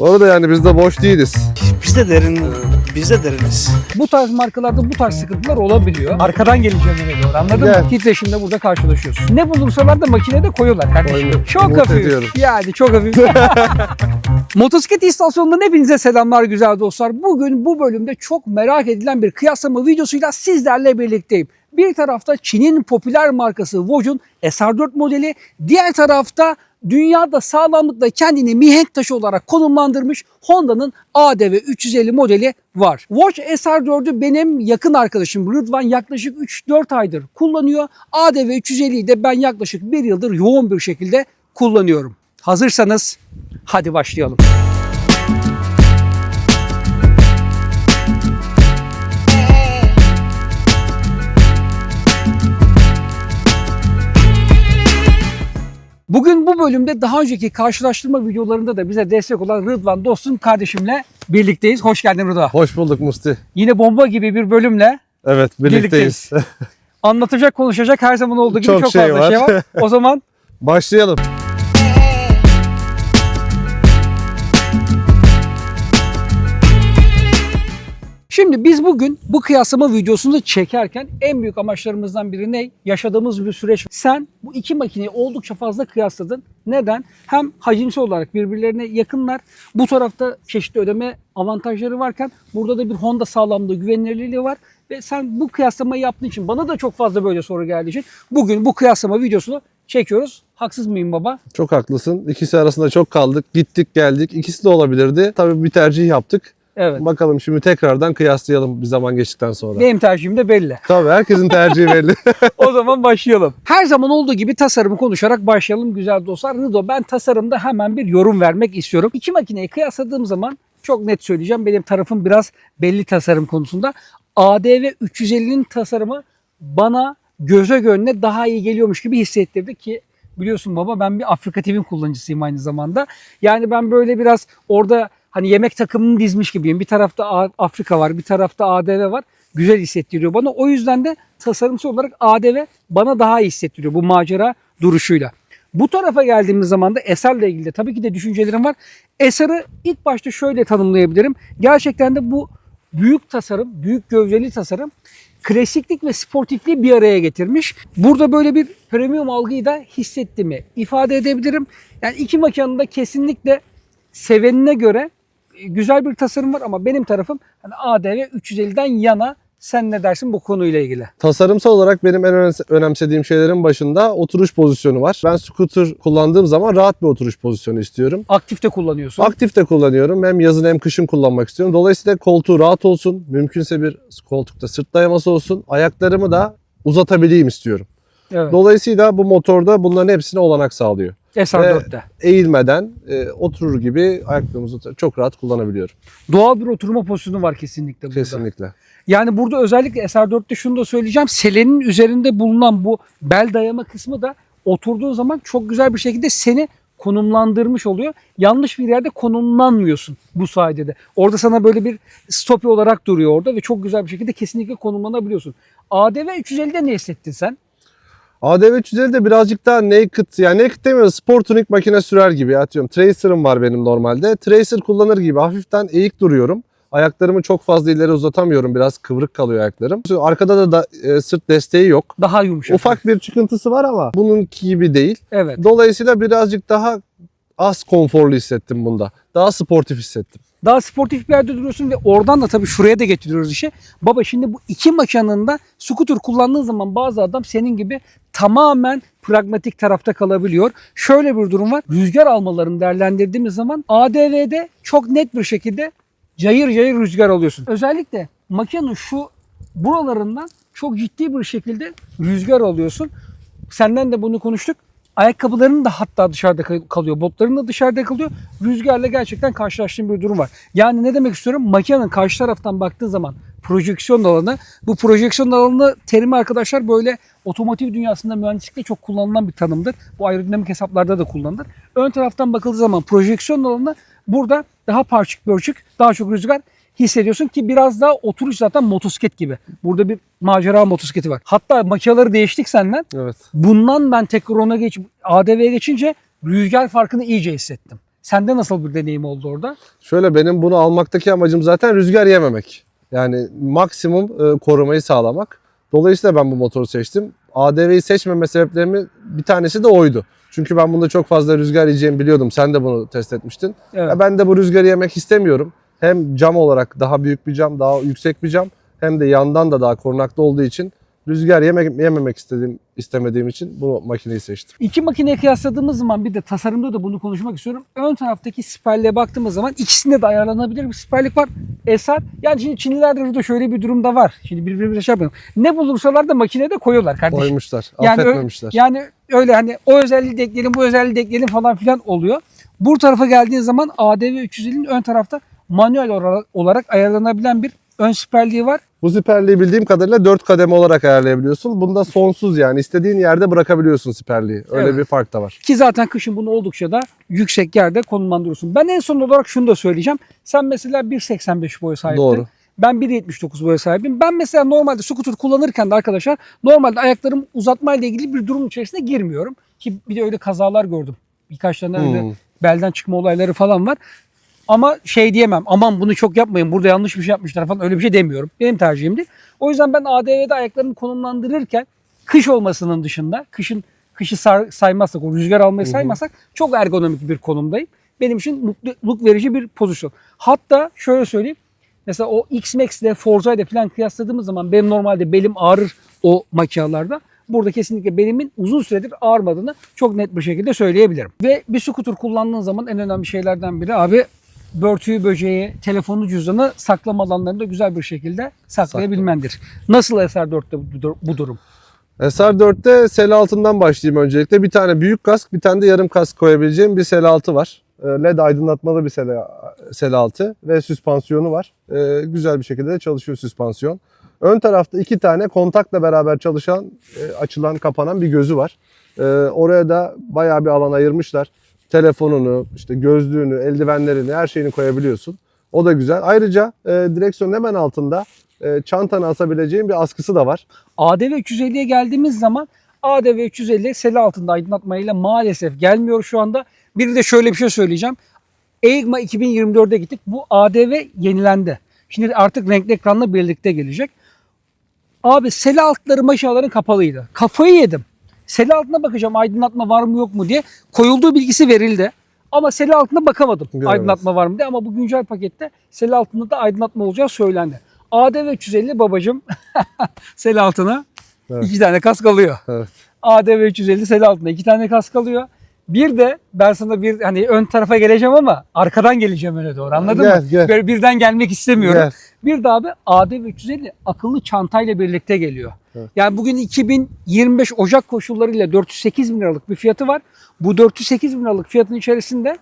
Bu arada yani biz de boş değiliz. Biz de derin, biz de deriniz. Bu tarz markalarda bu tarz sıkıntılar olabiliyor. Arkadan geleceğim eve doğru anladın Gel. mı? Titreşimde burada karşılaşıyorsun. Ne bulursalar da makinede koyuyorlar kardeşim. Koyuyor. Çok hafif. ediyorum. Yani çok hafif. Motosiklet istasyonundan hepinize selamlar güzel dostlar. Bugün bu bölümde çok merak edilen bir kıyaslama videosuyla sizlerle birlikteyim. Bir tarafta Çin'in popüler markası Woj'un SR4 modeli, diğer tarafta dünyada sağlamlıkla kendini mihenk taşı olarak konumlandırmış Honda'nın ADV 350 modeli var. Watch SR4'ü benim yakın arkadaşım Rıdvan yaklaşık 3-4 aydır kullanıyor. ADV 350'yi de ben yaklaşık 1 yıldır yoğun bir şekilde kullanıyorum. Hazırsanız hadi başlayalım. Bölümde daha önceki karşılaştırma videolarında da bize destek olan Rıdvan dostum kardeşimle birlikteyiz. Hoş geldin Rıdvan. Hoş bulduk Musti. Yine bomba gibi bir bölümle Evet birlikteyiz. anlatacak, konuşacak her zaman olduğu gibi Çok çok, şey fazla var. şey var. O zaman Başlayalım. Şimdi biz bugün bu kıyaslama videosunu çekerken en büyük amaçlarımızdan biri ne? Yaşadığımız bir süreç. Sen bu iki makineyi oldukça fazla kıyasladın. Neden? Hem hacimsel olarak birbirlerine yakınlar. Bu tarafta çeşitli ödeme avantajları varken burada da bir Honda sağlamlığı, güvenilirliği var. Ve sen bu kıyaslamayı yaptığın için bana da çok fazla böyle soru geldiği için bugün bu kıyaslama videosunu çekiyoruz. Haksız mıyım baba? Çok haklısın. İkisi arasında çok kaldık. Gittik geldik. İkisi de olabilirdi. Tabii bir tercih yaptık. Evet. Bakalım şimdi tekrardan kıyaslayalım bir zaman geçtikten sonra. Benim tercihim de belli. Tabii herkesin tercihi belli. o zaman başlayalım. Her zaman olduğu gibi tasarımı konuşarak başlayalım güzel dostlar. Rıdo ben tasarımda hemen bir yorum vermek istiyorum. İki makineyi kıyasladığım zaman çok net söyleyeceğim. Benim tarafım biraz belli tasarım konusunda. ADV 350'nin tasarımı bana göze gönlüne daha iyi geliyormuş gibi hissettirdi ki biliyorsun baba ben bir Afrika TV'nin kullanıcısıyım aynı zamanda. Yani ben böyle biraz orada hani yemek takımını dizmiş gibiyim. Bir tarafta Afrika var, bir tarafta ADV var. Güzel hissettiriyor bana. O yüzden de tasarımsal olarak ADV bana daha iyi hissettiriyor bu macera duruşuyla. Bu tarafa geldiğimiz zaman da eserle ilgili de tabii ki de düşüncelerim var. Eseri ilk başta şöyle tanımlayabilirim. Gerçekten de bu büyük tasarım, büyük gövdeli tasarım klasiklik ve sportifliği bir araya getirmiş. Burada böyle bir premium algıyı da hissettiğimi ifade edebilirim. Yani iki makinenin de kesinlikle sevenine göre güzel bir tasarım var ama benim tarafım hani ADV 350'den yana sen ne dersin bu konuyla ilgili? Tasarımsal olarak benim en önemse- önemsediğim şeylerin başında oturuş pozisyonu var. Ben scooter kullandığım zaman rahat bir oturuş pozisyonu istiyorum. Aktifte kullanıyorsun. Aktif de kullanıyorum. Hem yazın hem kışın kullanmak istiyorum. Dolayısıyla koltuğu rahat olsun. Mümkünse bir koltukta sırt dayaması olsun. Ayaklarımı da uzatabileyim istiyorum. evet. Dolayısıyla bu motorda bunların hepsine olanak sağlıyor. SR4'te. Eğilmeden e, oturur gibi ayaklarımızı çok rahat kullanabiliyorum. Doğal bir oturma pozisyonu var kesinlikle burada. Kesinlikle. Yani burada özellikle SR4'te şunu da söyleyeceğim. Selenin üzerinde bulunan bu bel dayama kısmı da oturduğun zaman çok güzel bir şekilde seni konumlandırmış oluyor. Yanlış bir yerde konumlanmıyorsun bu sayede de. Orada sana böyle bir stopi olarak duruyor orada ve çok güzel bir şekilde kesinlikle konumlanabiliyorsun. ADV 350'de ne hissettin sen? ADV 350 de birazcık daha naked yani naked demiyoruz spor tuning makine sürer gibi atıyorum. Tracer'ım var benim normalde. Tracer kullanır gibi hafiften eğik duruyorum. Ayaklarımı çok fazla ileri uzatamıyorum. Biraz kıvrık kalıyor ayaklarım. Arkada da, da e, sırt desteği yok. Daha yumuşak. Ufak bir çıkıntısı var ama bununki gibi değil. Evet. Dolayısıyla birazcık daha az konforlu hissettim bunda. Daha sportif hissettim. Daha sportif bir yerde duruyorsun ve oradan da tabii şuraya da getiriyoruz işi. Baba şimdi bu iki makinenin de scooter kullandığın zaman bazı adam senin gibi tamamen pragmatik tarafta kalabiliyor. Şöyle bir durum var. Rüzgar almalarını değerlendirdiğimiz zaman ADV'de çok net bir şekilde cayır cayır rüzgar alıyorsun. Özellikle makinenin şu buralarından çok ciddi bir şekilde rüzgar alıyorsun. Senden de bunu konuştuk. Ayakkabıların da hatta dışarıda kal- kalıyor. Botların da dışarıda kalıyor. Rüzgarla gerçekten karşılaştığım bir durum var. Yani ne demek istiyorum? Makinenin karşı taraftan baktığın zaman projeksiyon alanı. Bu projeksiyon alanı terimi arkadaşlar böyle otomotiv dünyasında mühendislikte çok kullanılan bir tanımdır. Bu aerodinamik hesaplarda da kullanılır. Ön taraftan bakıldığı zaman projeksiyon alanı burada daha parçık pörçük, daha çok rüzgar hissediyorsun ki biraz daha oturuş zaten motosiklet gibi. Burada bir macera motosikleti var. Hatta makineleri değiştik senden. Evet. Bundan ben tekrar ona geç ADV'ye geçince rüzgar farkını iyice hissettim. Sende nasıl bir deneyim oldu orada? Şöyle benim bunu almaktaki amacım zaten rüzgar yememek. Yani maksimum e, korumayı sağlamak. Dolayısıyla ben bu motoru seçtim. ADV'yi seçmeme sebeplerimin bir tanesi de oydu. Çünkü ben bunda çok fazla rüzgar yiyeceğimi biliyordum. Sen de bunu test etmiştin. Evet. Ya ben de bu rüzgarı yemek istemiyorum. Hem cam olarak daha büyük bir cam, daha yüksek bir cam hem de yandan da daha korunaklı olduğu için rüzgar yemek, yememek istediğim istemediğim için bu makineyi seçtim. İki makineyi kıyasladığımız zaman bir de tasarımda da bunu konuşmak istiyorum. Ön taraftaki siperliğe baktığımız zaman ikisinde de ayarlanabilir bir siperlik var. Eser. Yani şimdi Çinlilerde de şöyle bir durum da var. Şimdi birbirimize şey yapmayalım. Ne bulursalar da makinede koyuyorlar kardeşim. Koymuşlar, Yani affetmemişler. Yani öyle hani o özelliği de ekleyelim, bu özelliği de ekleyelim falan filan oluyor. Bu tarafa geldiğin zaman ADV 350'nin ön tarafta manuel olarak ayarlanabilen bir ön siperliği var. Bu siperliği bildiğim kadarıyla 4 kademe olarak ayarlayabiliyorsun. Bunda sonsuz yani istediğin yerde bırakabiliyorsun siperliği. Öyle Evet. bir fark da var. Ki zaten kışın bunu oldukça da yüksek yerde konumlandırıyorsun. Ben en son olarak şunu da söyleyeceğim. Sen mesela 1.85 boya sahiptin. Doğru. Ben 1.79 boya sahibim. Ben mesela normalde scooter kullanırken de arkadaşlar normalde ayaklarımı uzatmayla ilgili bir durum içerisine girmiyorum. Ki bir de öyle kazalar gördüm. Birkaç tane öyle Hmm. belden çıkma olayları falan var. Ama şey diyemem aman bunu çok yapmayın burada yanlış bir şey yapmışlar falan öyle bir şey demiyorum. Benim tercihimdi. O yüzden ben ADV'de ayaklarımı konumlandırırken kış olmasının dışında kışın kışı saymazsak o rüzgar almayı saymazsak çok ergonomik bir konumdayım. Benim için mutluluk verici bir pozisyon. Hatta şöyle söyleyeyim. Mesela o X-Max ile Forza ile falan kıyasladığımız zaman benim normalde belim ağrır o makinelarda. Burada kesinlikle belimin uzun süredir ağrımadığını çok net bir şekilde söyleyebilirim. Ve bir scooter kullandığın zaman en önemli şeylerden biri abi börtüyü, böceği, telefonu, cüzdanı saklama alanlarında güzel bir şekilde saklayabilmendir. Nasıl SR4'te bu, dur- bu durum? SR4'te sel altından başlayayım öncelikle. Bir tane büyük kask, bir tane de yarım kask koyabileceğim bir sel altı var. Ee, LED aydınlatmalı bir sel, sel altı ve süspansiyonu var. Ee, güzel bir şekilde de çalışıyor süspansiyon. Ön tarafta iki tane kontakla beraber çalışan, e, açılan, kapanan bir gözü var. Ee, oraya da bayağı bir alan ayırmışlar. Telefonunu, işte gözlüğünü, eldivenlerini, her şeyini koyabiliyorsun. O da güzel. Ayrıca e, direksiyonun hemen altında e, çantanı asabileceğin bir askısı da var. ADV 350'ye geldiğimiz zaman ADV 350 seli altında aydınlatmayla maalesef gelmiyor şu anda. Bir de şöyle bir şey söyleyeceğim. EIGMA 2024'e gittik. Bu ADV yenilendi. Şimdi artık renkli ekranla birlikte gelecek. Abi sel altları maşaların kapalıydı. Kafayı yedim. Sel altına bakacağım aydınlatma var mı yok mu diye. Koyulduğu bilgisi verildi. Ama sel altına bakamadım Göremez. aydınlatma var mı diye. Ama bu güncel pakette sel altında da aydınlatma olacağı söylendi. ADV 350 babacım sel altına Evet. iki tane kask alıyor. Evet. ADV 350 sel altında iki tane kask alıyor. Bir de ben sana bir hani ön tarafa geleceğim ama arkadan geleceğim öne doğru anladın Gel, mı? gel. Böyle birden gelmek istemiyorum. Gel. Bir de abi ADV 350 akıllı çantayla birlikte geliyor. Evet. Yani bugün 2025 Ocak koşullarıyla 408 bin liralık bir fiyatı var. Bu 408 bin liralık fiyatın içerisinde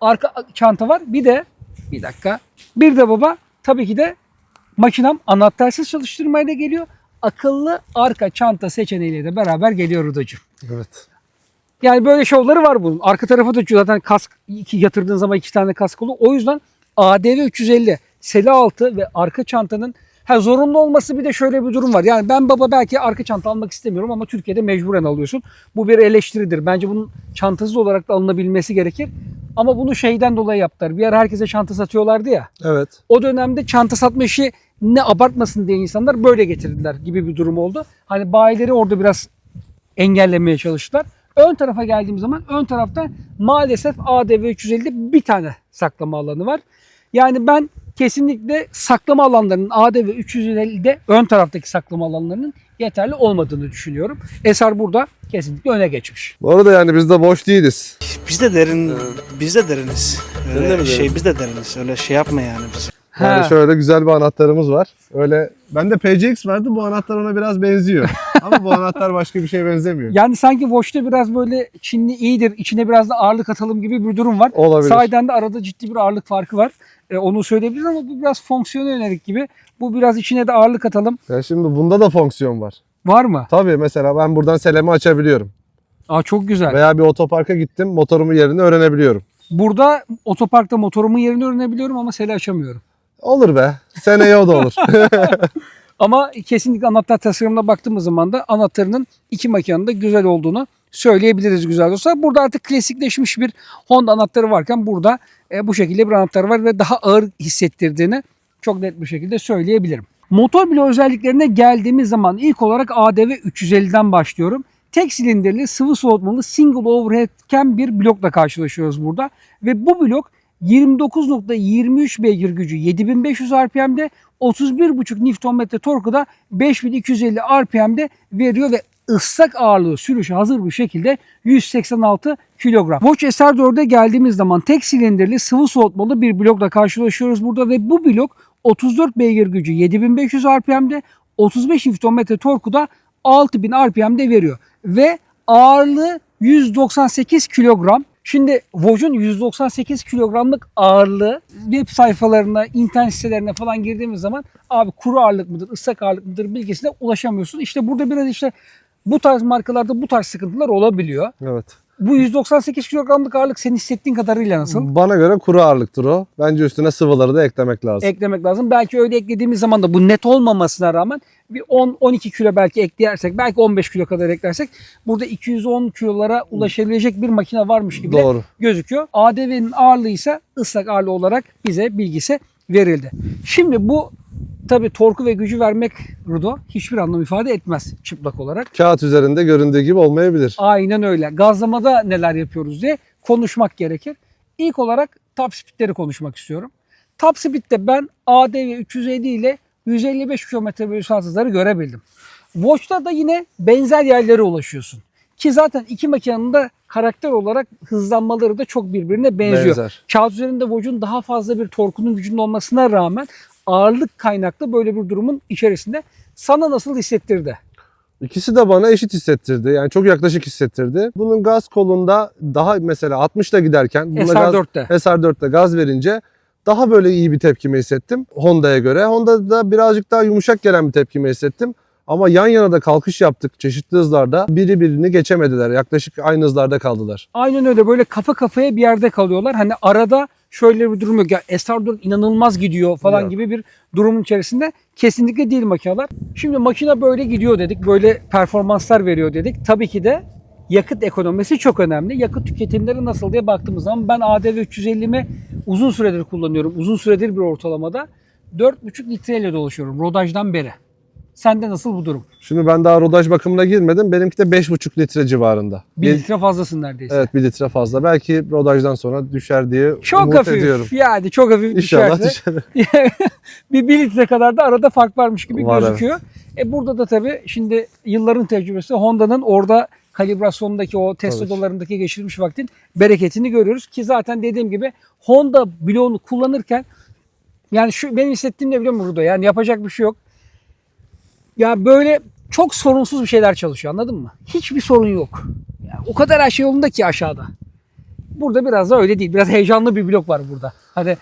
arka çanta var. Bir de bir dakika. Bir de baba tabii ki de makinem anahtarsız çalıştırmayla geliyor. Akıllı arka çanta seçeneğiyle de beraber geliyor Rudacığım. Evet. Yani böyle şovları var bunun. Arka tarafa da zaten kask iki yatırdığın zaman iki tane kask oluyor. O yüzden ADV 350 seli altı ve arka çantanın ha zorunlu olması bir de şöyle bir durum var. Yani ben baba belki arka çanta almak istemiyorum ama Türkiye'de mecburen alıyorsun. Bu bir eleştiridir. Bence bunun çantasız olarak da alınabilmesi gerekir. Ama bunu şeyden dolayı yaptılar. Bir ara herkese çanta satıyorlardı ya. Evet. O dönemde çanta satma işi ne abartmasın diye insanlar böyle getirdiler gibi bir durum oldu. Hani bayileri orada biraz engellemeye çalıştılar. Ön tarafa geldiğim zaman ön tarafta maalesef ADV 350'de bir tane saklama alanı var. Yani ben kesinlikle saklama alanlarının ADV 350'de ön taraftaki saklama alanlarının yeterli olmadığını düşünüyorum. Eser burada kesinlikle öne geçmiş. Bu arada yani biz de boş değiliz. Biz de derin, biz de deriniz. Öyle şey biz de deriniz. Öyle şey yapma yani biz. Yani Ha. şöyle güzel bir anahtarımız var. Öyle bende PCX vardı. Bu anahtar ona biraz benziyor. Ama bu anahtar başka bir şeye benzemiyor. Yani sanki Watch'ta biraz böyle Çinli iyidir, içine biraz da ağırlık atalım gibi bir durum var. Olabilir. Sahiden de arada ciddi bir ağırlık farkı var. E, onu söyleyebiliriz ama bu biraz fonksiyona yönelik gibi. Bu biraz içine de ağırlık atalım. Ya şimdi bunda da fonksiyon var. Var mı? Tabii mesela ben buradan selemi açabiliyorum. Aa çok güzel. Veya bir otoparka gittim motorumun yerini öğrenebiliyorum. Burada otoparkta motorumun yerini öğrenebiliyorum ama seli açamıyorum. Olur be. Seneye o da olur. Ama kesinlikle anahtar tasarımına baktığımız zaman da anahtarının iki makinenin de güzel olduğunu söyleyebiliriz güzel dostlar. Burada artık klasikleşmiş bir Honda anahtarı varken burada e, bu şekilde bir anahtar var ve daha ağır hissettirdiğini çok net bir şekilde söyleyebilirim. Motor bloğu özelliklerine geldiğimiz zaman ilk olarak ADV 350'den başlıyorum. Tek silindirli sıvı soğutmalı single overhead cam bir blokla karşılaşıyoruz burada. Ve bu blok 29.23 beygir gücü 7500 RPM'de 31.5 Nm torku da 5250 RPM'de veriyor ve ıslak ağırlığı sürüşe hazır bir şekilde 186 kilogram. Watch SR4'e geldiğimiz zaman tek silindirli sıvı soğutmalı bir blokla karşılaşıyoruz burada ve bu blok 34 beygir gücü 7500 RPM'de 35 Nm torku da 6000 RPM'de veriyor ve ağırlığı 198 kilogram. Şimdi Vogue'un 198 kilogramlık ağırlığı web sayfalarına, internet sitelerine falan girdiğimiz zaman abi kuru ağırlık mıdır, ıslak ağırlık mıdır bilgisine ulaşamıyorsun. İşte burada biraz işte bu tarz markalarda bu tarz sıkıntılar olabiliyor. Evet. Bu 198 kilogramlık ağırlık senin hissettiğin kadarıyla nasıl? Bana göre kuru ağırlıktır o. Bence üstüne sıvıları da eklemek lazım. eklemek lazım. Belki öyle eklediğimiz zaman da bu net olmamasına rağmen bir 10-12 kilo belki eklersek, belki 15 kilo kadar eklersek burada 210 kilolara ulaşabilecek bir makine varmış gibi Doğru. gözüküyor. ADV'nin ağırlığı ise ıslak ağırlığı olarak bize bilgisi verildi. Şimdi bu tabi torku ve gücü vermek Rudo hiçbir anlam ifade etmez çıplak olarak. Kağıt üzerinde göründüğü gibi olmayabilir. Aynen öyle. Gazlamada neler yapıyoruz diye konuşmak gerekir. İlk olarak top speedleri konuşmak istiyorum. Top speed'de ben ADV 350 ile 155 km bölü saat hızları görebildim. Watch'ta da yine benzer yerlere ulaşıyorsun. Ki zaten iki makinenin de karakter olarak hızlanmaları da çok birbirine benziyor. Benzer. Kağıt üzerinde Watch'un daha fazla bir torkunun gücünün olmasına rağmen ağırlık kaynaklı böyle bir durumun içerisinde sana nasıl hissettirdi? İkisi de bana eşit hissettirdi. Yani çok yaklaşık hissettirdi. Bunun gaz kolunda daha mesela 60'la giderken bunda gaz, SR4'te. SR4'te gaz verince daha böyle iyi bir tepkime hissettim Honda'ya göre. Honda'da birazcık daha yumuşak gelen bir tepkime hissettim. Ama yan yana da kalkış yaptık çeşitli hızlarda. Biri birini geçemediler. Yaklaşık aynı hızlarda kaldılar. Aynen öyle böyle kafa kafaya bir yerde kalıyorlar. Hani arada şöyle bir durum yok. Ya SR4 inanılmaz gidiyor falan Yok. gibi bir durumun içerisinde kesinlikle değil makineler. Şimdi makine böyle gidiyor dedik. Böyle performanslar veriyor dedik. Tabii ki de yakıt ekonomisi çok önemli. Yakıt tüketimleri nasıl diye baktığımız zaman ben ADV 350'mi uzun süredir kullanıyorum. Uzun süredir bir ortalamada 4,5 litreyle dolaşıyorum rodajdan beri. Sende nasıl bu durum? Şimdi ben daha rodaj bakımına girmedim. Benimki de 5,5 litre civarında. 1 Bir- litre fazlasın neredeyse. Evet 1 litre fazla. Belki rodajdan sonra düşer diye Çok umut hafif ediyorum. yani çok hafif İnşallah düşerse. düşer. bir, bir litre kadar da arada fark varmış gibi Var, gözüküyor. E burada da tabii şimdi yılların tecrübesi Honda'nın orada kalibrasyondaki o test Tabii ki. odalarındaki geçirilmiş vaktin bereketini görüyoruz ki zaten dediğim gibi Honda bloğunu kullanırken yani şu benim hissettiğim ne biliyor musun burada? Yani yapacak bir şey yok. Ya böyle çok sorunsuz bir şeyler çalışıyor anladın mı? Hiçbir sorun yok. Yani o kadar her şey yolunda ki aşağıda. Burada biraz da öyle değil. Biraz heyecanlı bir blok var burada. Hadi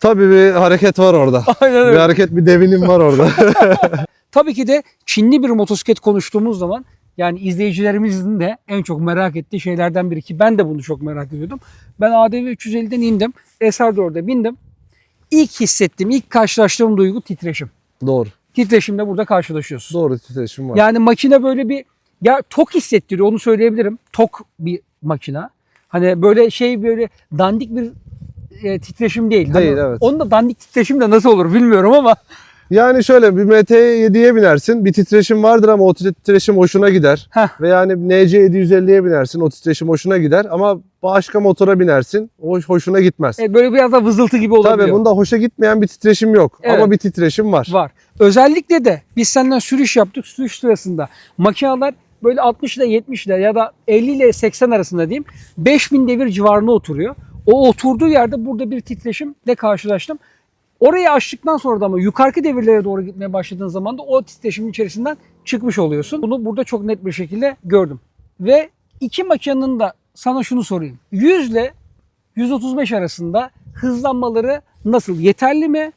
Tabii bir hareket var orada. aynen bir öyle. hareket bir devinim var orada. Tabii ki de Çinli bir motosiklet konuştuğumuz zaman yani izleyicilerimizin de en çok merak ettiği şeylerden biri ki ben de bunu çok merak ediyordum. Ben ADV 350'den indim. SR4'e bindim. İlk hissettiğim, ilk karşılaştığım duygu titreşim. Doğru. Titreşimle burada karşılaşıyorsun. Doğru titreşim var. Yani makine böyle bir ya tok hissettiriyor onu söyleyebilirim. Tok bir makina. Hani böyle şey böyle dandik bir e, titreşim değil. Hani Değil, evet. Onun da dandik titreşim de nasıl olur bilmiyorum ama Yani şöyle bir MT7'ye binersin. Bir titreşim vardır ama o titreşim hoşuna gider. Heh. Ve yani NC750'ye binersin. O titreşim hoşuna gider. Ama başka motora binersin. O hoşuna gitmez. e, böyle biraz da vızıltı gibi olabiliyor. Tabii bunda hoşa gitmeyen bir titreşim yok. Evet. Ama bir titreşim var. Var. Özellikle de biz senden sürüş yaptık. Sürüş sırasında makineler böyle 60 ile 70 ile ya da 50 ile 80 arasında diyeyim 5000 devir civarına oturuyor. O oturduğu yerde burada bir titreşimle karşılaştım. Orayı açtıktan sonra da ama yukarı devirlere doğru gitmeye başladığın zaman da o titreşimin içerisinden çıkmış oluyorsun. Bunu burada çok net bir şekilde gördüm. Ve iki makinenin de sana şunu sorayım. 100 ile 135 arasında hızlanmaları nasıl? Yeterli mi?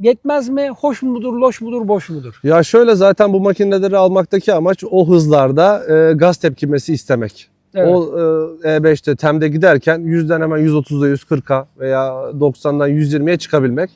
Yetmez mi? Hoş mudur, loş mudur, boş mudur? Ya şöyle zaten bu makineleri almaktaki amaç o hızlarda e, gaz tepkimesi istemek. Evet. O e, E5'te TEM'de giderken 100'den hemen 130'a 140'a veya 90'dan 120'ye çıkabilmek.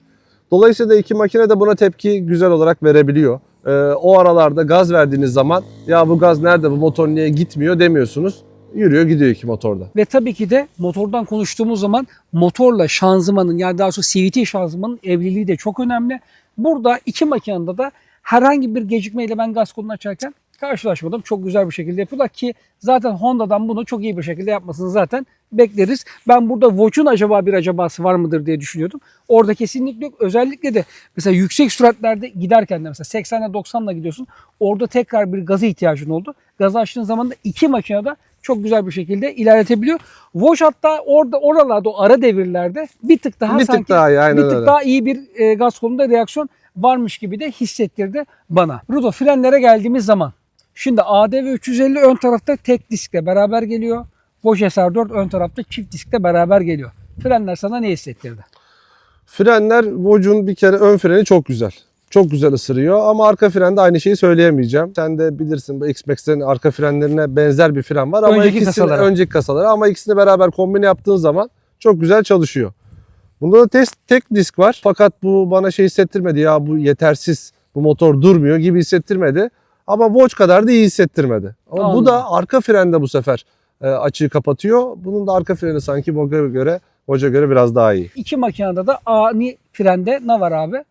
Dolayısıyla iki makine de buna tepki güzel olarak verebiliyor. Ee, o aralarda gaz verdiğiniz zaman ya bu gaz nerede bu motor niye gitmiyor demiyorsunuz. Yürüyor gidiyor iki motorda. Ve tabii ki de motordan konuştuğumuz zaman motorla şanzımanın yani daha sonra CVT şanzımanın evliliği de çok önemli. Burada iki makinede de herhangi bir gecikmeyle ben gaz kolunu açarken karşılaşmadım. Çok güzel bir şekilde yapıyorlar ki zaten Honda'dan bunu çok iyi bir şekilde yapmasını zaten bekleriz. Ben burada Watch'un acaba bir acabası var mıdır diye düşünüyordum. Orada kesinlikle yok. Özellikle de mesela yüksek süratlerde giderken de mesela 80 ile 90 ile gidiyorsun. Orada tekrar bir gaza ihtiyacın oldu. Gazı açtığın zaman da iki makinede çok güzel bir şekilde ilerletebiliyor. Watch hatta orada oralarda o ara devirlerde bir tık daha Bir tık sanki daha iyi, aynen bir tık öyle. daha iyi bir e, gaz kolunda reaksiyon varmış gibi de hissettirdi bana. Rudo frenlere geldiğimiz zaman şimdi ADV 350 ön tarafta tek diskle beraber geliyor. Bosch SR4 ön tarafta çift diskle beraber geliyor. Frenler sana ne hissettirdi? Frenler Vogue'un bir kere ön freni çok güzel. Çok güzel ısırıyor ama arka frende aynı şeyi söyleyemeyeceğim. Sen de bilirsin bu X-Max'lerin arka frenlerine benzer bir fren var ama Önceki ikisini kasalara. önceki kasaları ama ikisini beraber kombine yaptığın zaman çok güzel çalışıyor. Bunda da test tek disk var fakat bu bana şey hissettirmedi ya bu yetersiz bu motor durmuyor gibi hissettirmedi. Ama Vogue kadar da iyi hissettirmedi. Ama bu Anladım. da arka frende bu sefer e, açığı kapatıyor. Bunun da arka freni sanki Vogue'a göre Vogue'a göre biraz daha iyi. İki makinede de ani frende ne var abi?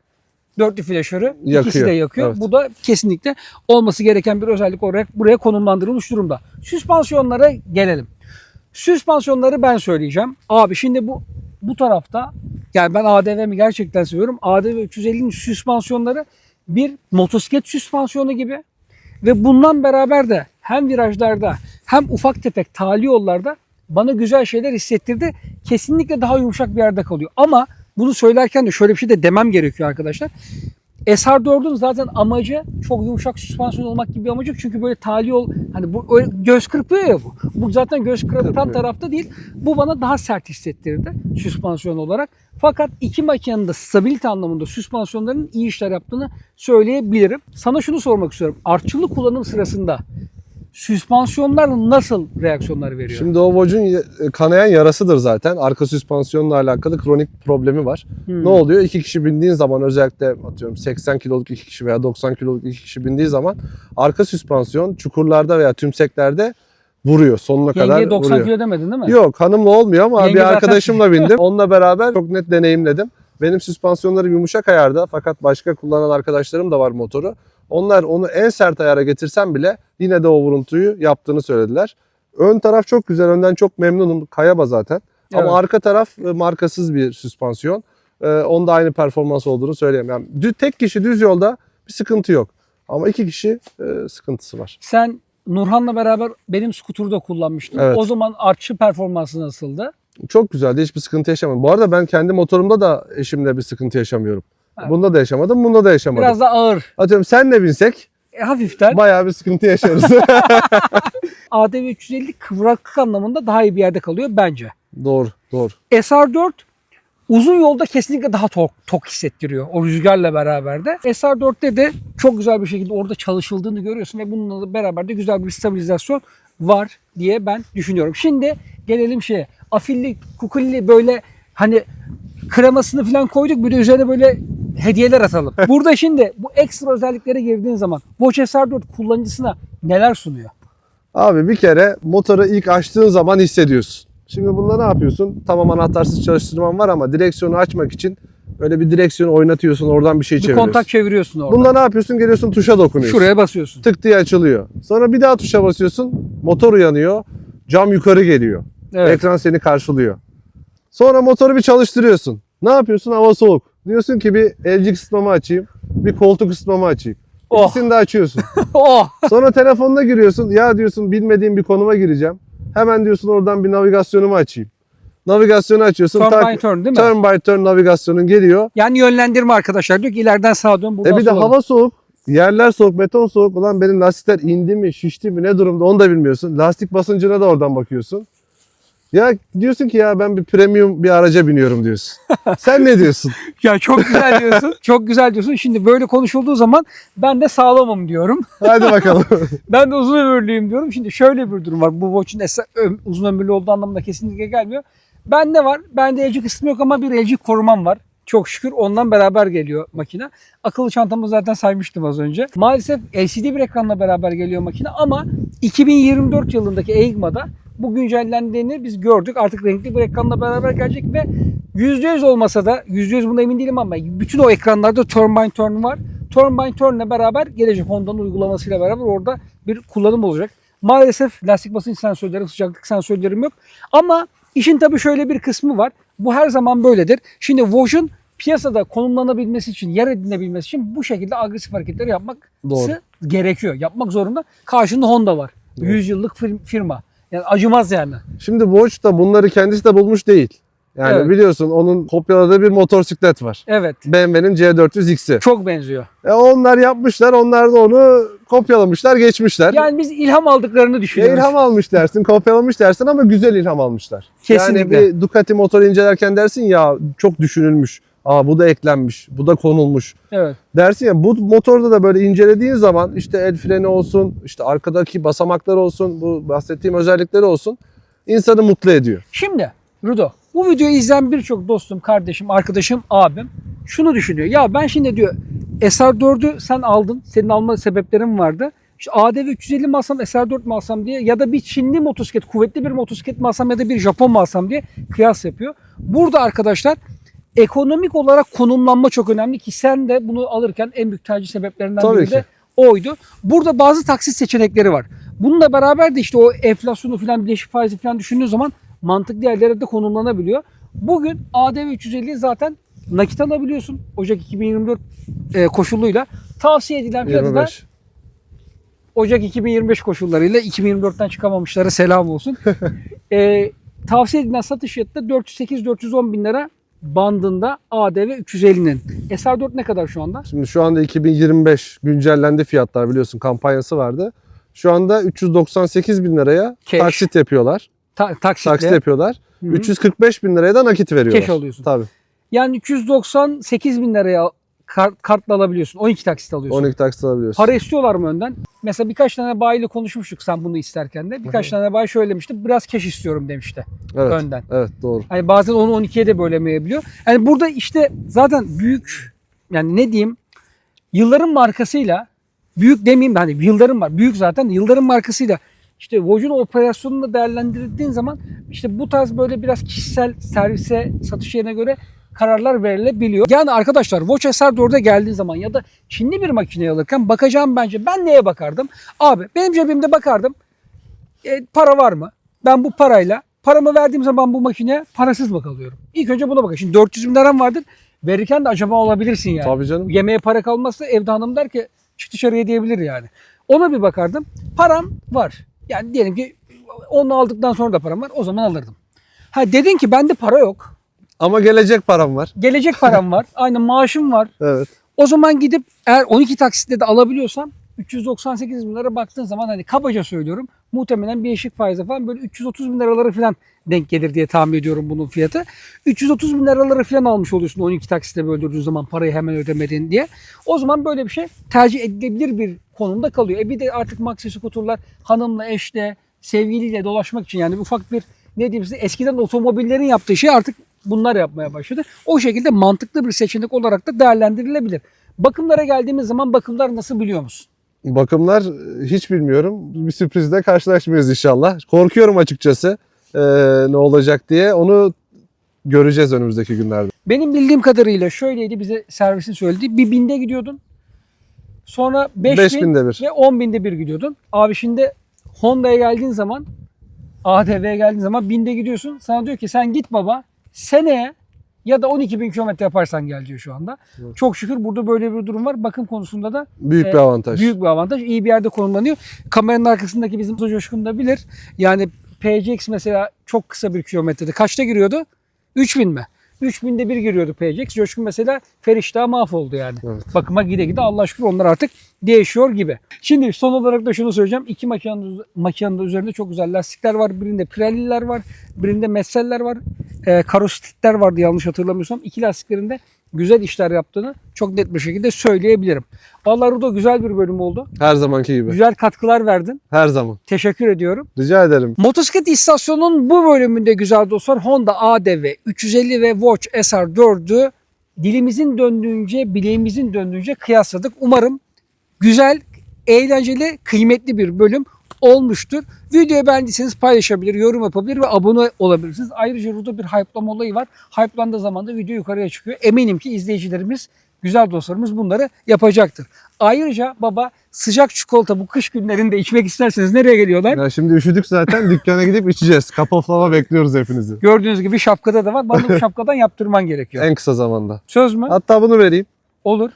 Dörtlü flaşörü ikisi de yakıyor. evet. Bu da kesinlikle olması gereken bir özellik olarak buraya konumlandırılmış durumda. Süspansiyonlara gelelim. Süspansiyonları ben söyleyeceğim. Abi şimdi bu bu tarafta yani ben ADV'mi gerçekten seviyorum. ADV 350'nin süspansiyonları bir motosiklet süspansiyonu gibi ve bundan beraber de hem virajlarda hem ufak tefek tali yollarda bana güzel şeyler hissettirdi. Kesinlikle daha yumuşak bir yerde kalıyor. Ama bunu söylerken de şöyle bir şey de demem gerekiyor arkadaşlar. SR4'ün zaten amacı çok yumuşak süspansiyon olmak gibi bir amacı yok. Çünkü böyle tali yol hani bu öyle göz kırpıyor ya bu. Bu zaten göz kırpan tarafta değil. Bu bana daha sert hissettirdi süspansiyon olarak. Fakat iki makinenin de stabilite anlamında süspansiyonlarının iyi işler yaptığını söyleyebilirim. Sana şunu sormak istiyorum. Artçılı kullanım sırasında süspansiyonlar nasıl reaksiyonlar veriyor? Şimdi o Vogue'un kanayan yarasıdır zaten. Arka süspansiyonla alakalı kronik problemi var. Hmm. Ne oluyor? İki kişi bindiğin zaman özellikle atıyorum 80 kiloluk iki kişi veya 90 kiloluk iki kişi bindiği zaman arka süspansiyon çukurlarda veya tümseklerde vuruyor. Sonuna kadar Yengeye 90 vuruyor. kilo demedin değil mi? Yok hanımla olmuyor ama Yenge bir zaten- arkadaşımla bindim. Onunla beraber çok net deneyimledim. Benim süspansiyonlarım yumuşak ayarda fakat başka kullanan arkadaşlarım da var motoru. Onlar onu en sert ayara getirsem bile yine de o vuruntuyu yaptığını söylediler. Ön taraf çok güzel. Önden çok memnunum. Kayaba zaten. Evet. Ama arka taraf e, markasız bir süspansiyon. Ee, onda aynı performans olduğunu söyleyemem. Yani tek kişi düz yolda bir sıkıntı yok. Ama iki kişi e, sıkıntısı var. Sen Nurhan'la beraber benim skuturu da kullanmıştın. Evet. O zaman artçı performansı nasıldı? Çok güzeldi. Hiçbir sıkıntı yaşamadım. Bu arada ben kendi motorumda da eşimle bir sıkıntı yaşamıyorum. Evet. Bunda da yaşamadım, bunda da yaşamadım. Biraz da ağır. Atıyorum senle binsek E, hafiften bayağı bir sıkıntı yaşarız. ADV 350 kıvraklık anlamında daha iyi bir yerde kalıyor bence. doğru, doğru. SR4 uzun yolda kesinlikle daha tok, tok hissettiriyor o rüzgarla beraber de. SR4'te de çok güzel bir şekilde orada çalışıldığını görüyorsun ve bununla da beraber de güzel bir stabilizasyon var diye ben düşünüyorum. Şimdi gelelim şeye. Afilli, kukulli böyle hani kremasını falan koyduk bir de üzerine böyle hediyeler atalım. Burada şimdi bu ekstra özelliklere girdiğin zaman Bosch SR4 kullanıcısına neler sunuyor? Abi bir kere motoru ilk açtığın zaman hissediyorsun. Şimdi bunda ne yapıyorsun? Tamam anahtarsız çalıştırman var ama direksiyonu açmak için böyle bir direksiyonu oynatıyorsun oradan bir şey Bir çeviriyorsun. kontak çeviriyorsun orada. Bunda ne yapıyorsun? Geliyorsun tuşa dokunuyorsun. Şuraya basıyorsun. Tık diye açılıyor. Sonra bir daha tuşa basıyorsun. Motor uyanıyor. Cam yukarı geliyor. Evet. Ekran seni karşılıyor. Sonra motoru bir çalıştırıyorsun. Ne yapıyorsun? Hava soğuk. Diyorsun ki bir elcik ısıtmamı açayım. Bir koltuk ısıtmamı açayım. Oh. İkisini de açıyorsun. Oh! Sonra telefonuna giriyorsun. Ya diyorsun bilmediğim bir konuma gireceğim. Hemen diyorsun oradan bir navigasyonumu açayım. Navigasyonu açıyorsun. Turn tak- by turn değil mi? Turn by turn navigasyonun geliyor. Yani yönlendirme arkadaşlar diyor ki ileriden sağa dön buradan E bir de hava soğuk. Yerler soğuk, beton soğuk. Ulan benim lastikler indi mi, şişti mi, ne durumda onu da bilmiyorsun. Lastik basıncına da oradan bakıyorsun. Ya diyorsun ki ya ben bir premium bir araca biniyorum diyorsun. Sen ne diyorsun? Ya çok güzel diyorsun. çok güzel diyorsun. Şimdi böyle konuşulduğu zaman ben de sağlamım diyorum. Hadi bakalım. Ben de uzun ömürlüyüm diyorum. Şimdi şöyle bir durum var. Bu Watch'un uzun ömürlü olduğu anlamında kesinlikle gelmiyor. Bende var. Bende elcik ısıtma yok ama bir elcik korumam var. Çok şükür ondan beraber geliyor makine. Akıllı çantamı zaten saymıştım az önce. Maalesef LCD bir ekranla beraber geliyor makine ama 2024 yılındaki EIGMA'da bu güncellendiğini biz gördük. Artık renkli bir ekranla beraber gelecek ve %100 olmasa da %100 buna emin değilim ama bütün o ekranlarda turn by turn var. Turn by turn'le beraber gelecek Honda'nın uygulamasıyla beraber orada bir kullanım olacak. Maalesef lastik basınç sensörleri, sıcaklık sensörlerim yok. Ama işin tabii şöyle bir kısmı var. Bu her zaman böyledir. Şimdi Wash'un piyasada konumlanabilmesi için, yer edinebilmesi için bu şekilde agresif hareketleri yapmak gerekiyor. Yapmak zorunda. Karşında Honda var. Doğru. 100 yıllık fir- firma. Yani acımaz yani. Şimdi Watch da bunları kendisi de bulmuş değil. Yani Evet. biliyorsun onun kopyaladığı bir motosiklet var. Evet. BMW'nin C400X'i. Çok benziyor. E onlar yapmışlar, onlar da onu kopyalamışlar, geçmişler. Yani biz ilham aldıklarını Ya düşünüyoruz. ilham almış dersin, kopyalamış dersin ama güzel ilham almışlar. Kesinlikle. Yani bir Ducati motoru incelerken dersin ya çok düşünülmüş. Aa bu da eklenmiş, bu da konulmuş. Evet. Dersin ya bu motorda da böyle incelediğin zaman işte el freni olsun, işte arkadaki basamaklar olsun, bu bahsettiğim özellikleri olsun insanı mutlu ediyor. Şimdi Rudo bu videoyu izleyen birçok dostum, kardeşim, arkadaşım, abim şunu düşünüyor. Ya ben şimdi diyor SR4'ü sen aldın. Senin alma sebeplerin vardı. İşte ADV 350 mi alsam SR4 mi alsam diye ya da bir Çinli motosiklet, kuvvetli bir motosiklet mi alsam ya da bir Japon mu alsam diye kıyas yapıyor. Burada arkadaşlar ekonomik olarak konumlanma çok önemli ki sen de bunu alırken en büyük tercih sebeplerinden Tabii biri de ki. oydu. Burada bazı taksit seçenekleri var. Bununla beraber de işte o enflasyonu falan bileşik faizi falan düşündüğün zaman mantıklı yerlere de konumlanabiliyor. Bugün ADV 350'yi zaten nakit alabiliyorsun. Ocak 2024 e, koşulluyla. Tavsiye edilen fiyatı da 25. Ocak 2025 koşullarıyla 2024'ten çıkamamışlara selam olsun. e, tavsiye edilen satış fiyatı da 408-410 bin lira bandında ADV 350'nin. SR4 ne kadar şu anda? Şimdi şu anda 2025 güncellendi fiyatlar biliyorsun kampanyası vardı. Şu anda 398 bin liraya Cash. taksit yapıyorlar. Ta- taksitle. Taksit yapıyorlar. Hı hı. 345 bin liraya da nakit veriyorlar. Cash alıyorsun. Tabii. Yani 398 bin liraya kart, kartla alabiliyorsun. 12 taksit alıyorsun. 12 taksit alabiliyorsun. Para istiyorlar mı önden? Mesela birkaç tane bayiyle konuşmuştuk sen bunu isterken de. Birkaç tane bayi şöyle demişti. Biraz cash istiyorum demişti evet. önden. Evet doğru. Hani bazen onu 12'ye de bölemeyebiliyor. Yani burada işte zaten büyük yani ne diyeyim yılların markasıyla büyük demeyeyim de hani yılların var. Büyük zaten yılların markasıyla işte Voj'un operasyonunu da değerlendirdiğin zaman işte bu tarz böyle biraz kişisel servise satış yerine göre kararlar verilebiliyor. Yani arkadaşlar Watch SR4'e geldiği zaman ya da Çinli bir makineyi alırken bakacağım bence. Ben neye bakardım? Abi benim cebimde bakardım. E, para var mı? Ben bu parayla paramı verdiğim zaman bu makineye parasız mı kalıyorum? İlk önce buna bakın. Şimdi 400 bin liram vardır. Verirken de acaba olabilirsin yani. Tabii canım. Yemeğe para kalmazsa evde hanım der ki çık dışarıya diyebilir yani. Ona bir bakardım. Param var. Yani diyelim ki onu aldıktan sonra da param var. O zaman alırdım. Ha dedin ki bende para yok. Ama gelecek param var. Gelecek param var. Aynı maaşım var. Evet. O zaman gidip eğer 12 taksitle de alabiliyorsam 398 bin lira baktığın zaman hani kabaca söylüyorum muhtemelen bir eşik faize falan böyle 330 bin liraları falan denk gelir diye tahmin ediyorum bunun fiyatı. 330 bin liraları falan almış oluyorsun 12 taksitle böldürdüğün zaman parayı hemen ödemedin diye. O zaman böyle bir şey tercih edilebilir bir konumda kalıyor. E bir de artık maxi skuturlar hanımla eşle sevgiliyle dolaşmak için yani ufak bir ne diyeyim size eskiden otomobillerin yaptığı şey artık bunlar yapmaya başladı. O şekilde mantıklı bir seçenek olarak da değerlendirilebilir. Bakımlara geldiğimiz zaman bakımlar nasıl biliyor musun? Bakımlar e, hiç bilmiyorum. Bir sürprizle karşılaşmıyoruz inşallah. Korkuyorum açıkçası e, ne olacak diye. Onu göreceğiz önümüzdeki günlerde. Benim bildiğim kadarıyla şöyleydi bize servisin söylediği. Bir binde gidiyordun. Sonra 5 bin 5000'de bir. ve 10 binde bir gidiyordun. Abi şimdi Honda'ya geldiğin zaman ATV'ye geldiğin zaman binde gidiyorsun. Sana diyor ki sen git baba seneye ya da 12 bin kilometre yaparsan gel diyor şu anda. Evet. Çok şükür burada böyle bir durum var. Bakım konusunda da Büyük E, bir avantaj. Büyük bir avantaj. İyi bir yerde konumlanıyor. Kameranın arkasındaki bizim Coşkun da bilir. Yani PCX mesela çok kısa bir kilometrede. Kaçta giriyordu? 3000 mi? 3000'de bir giriyordu PCX. Coşkun mesela Feriştah mahvoldu yani. Evet. Bakıma gide gide Allah şükür onlar artık değişiyor gibi. Şimdi son olarak da şunu söyleyeceğim. İki makinenin, makinenin de üzerinde çok güzel lastikler var. Birinde Pirelli'ler var. Birinde Messeller var. E, Karositler vardı yanlış hatırlamıyorsam. İki lastiklerinde güzel işler yaptığını çok net bir şekilde söyleyebilirim. Vallahi Rudo güzel bir bölüm oldu. Her zamanki gibi. Güzel katkılar verdin. Her zaman. Teşekkür ediyorum. Rica ederim. Motosiklet istasyonunun bu bölümünde güzel dostlar Honda ADV 350 ve Watch SR4'ü dilimizin döndüğünce, bileğimizin döndüğünce kıyasladık. Umarım güzel, eğlenceli, kıymetli bir bölüm olmuştur. Videoyu beğendiyseniz paylaşabilir, yorum yapabilir ve abone olabilirsiniz. Ayrıca burada bir hype'lama olayı var. Hype'landığı zaman da video yukarıya çıkıyor. Eminim ki izleyicilerimiz, güzel dostlarımız bunları yapacaktır. Ayrıca baba sıcak çikolata bu kış günlerinde içmek isterseniz nereye geliyorlar? Ya şimdi üşüdük zaten dükkana gidip içeceğiz. Kapoflama bekliyoruz hepinizi. Gördüğünüz gibi şapkada da var. Bana bu şapkadan yaptırman gerekiyor. En kısa zamanda. Söz mü? Hatta bunu vereyim. Olur.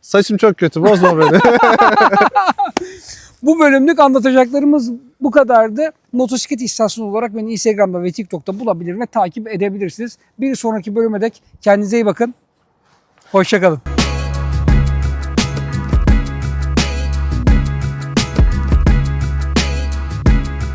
Saçım çok kötü bozma beni. Bu bölümlük anlatacaklarımız bu kadardı. Motosiklet istasyonu olarak beni Instagram'da ve TikTok'ta bulabilir ve takip edebilirsiniz. Bir sonraki bölüme dek kendinize iyi bakın. Hoşçakalın.